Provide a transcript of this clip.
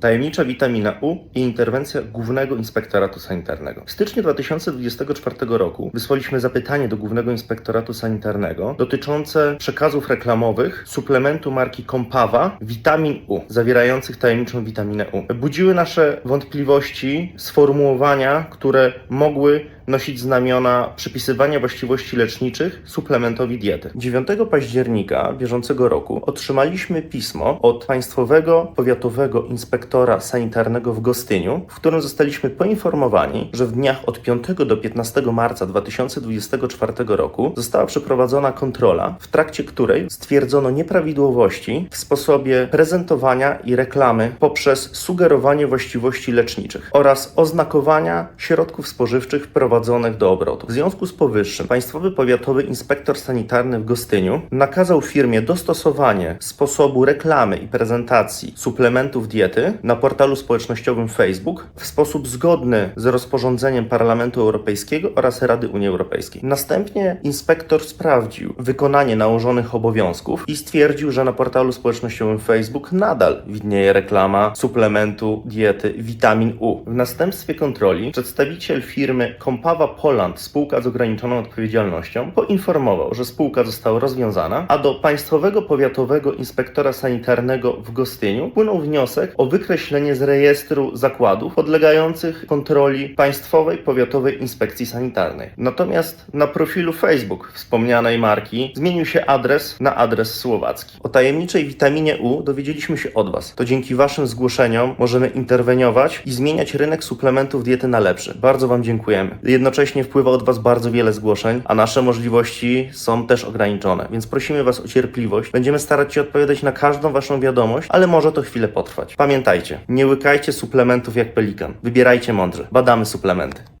Tajemnicza witamina U i interwencja Głównego Inspektoratu Sanitarnego. W styczniu 2024 roku wysłaliśmy zapytanie do Głównego Inspektoratu Sanitarnego dotyczące przekazów reklamowych suplementu marki Kompawa Vitamin U, zawierających tajemniczą witaminę U. Budziły nasze wątpliwości sformułowania, które mogły nosić znamiona przypisywania właściwości leczniczych suplementowi diety. 9 października bieżącego roku otrzymaliśmy pismo od Państwowego Powiatowego Inspektora Sanitarnego w Gostyniu, w którym zostaliśmy poinformowani, że w dniach od 5 do 15 marca 2024 roku została przeprowadzona kontrola, w trakcie której stwierdzono nieprawidłowości w sposobie prezentowania i reklamy poprzez sugerowanie właściwości leczniczych oraz oznakowania środków spożywczych wprowadzonych do obrotu. W związku z powyższym Państwowy Powiatowy Inspektor Sanitarny w Gostyniu nakazał firmie dostosowanie sposobu reklamy i prezentacji suplementów diety na portalu społecznościowym Facebook w sposób zgodny z rozporządzeniem Parlamentu Europejskiego oraz Rady Unii Europejskiej. Następnie inspektor sprawdził wykonanie nałożonych obowiązków i stwierdził, że na portalu społecznościowym Facebook nadal widnieje reklama suplementu diety Vitamin U. W następstwie kontroli przedstawiciel firmy Kompawa Poland, spółka z ograniczoną odpowiedzialnością, poinformował, że spółka została rozwiązana, a do Państwowego Powiatowego Inspektora Sanitarnego w Gostyniu wpłynął wniosek o wykreślenie z rejestru zakładów podlegających kontroli Państwowej Powiatowej Inspekcji Sanitarnej. Natomiast na profilu Facebook wspomnianej marki zmienił się adres na adres słowacki. O tajemniczej witaminie U dowiedzieliśmy się od Was. To dzięki Waszym zgłoszeniom możemy interweniować i zmieniać rynek suplementów diety na lepszy. Bardzo Wam dziękujemy. Jednocześnie wpływa od Was bardzo wiele zgłoszeń, a nasze możliwości są też ograniczone, więc prosimy Was o cierpliwość. Będziemy starać się odpowiadać na każdą Waszą wiadomość, ale może to chwilę potrwać. Pamiętajcie, nie łykajcie suplementów jak pelikan. Wybierajcie mądrze. Badamy suplementy.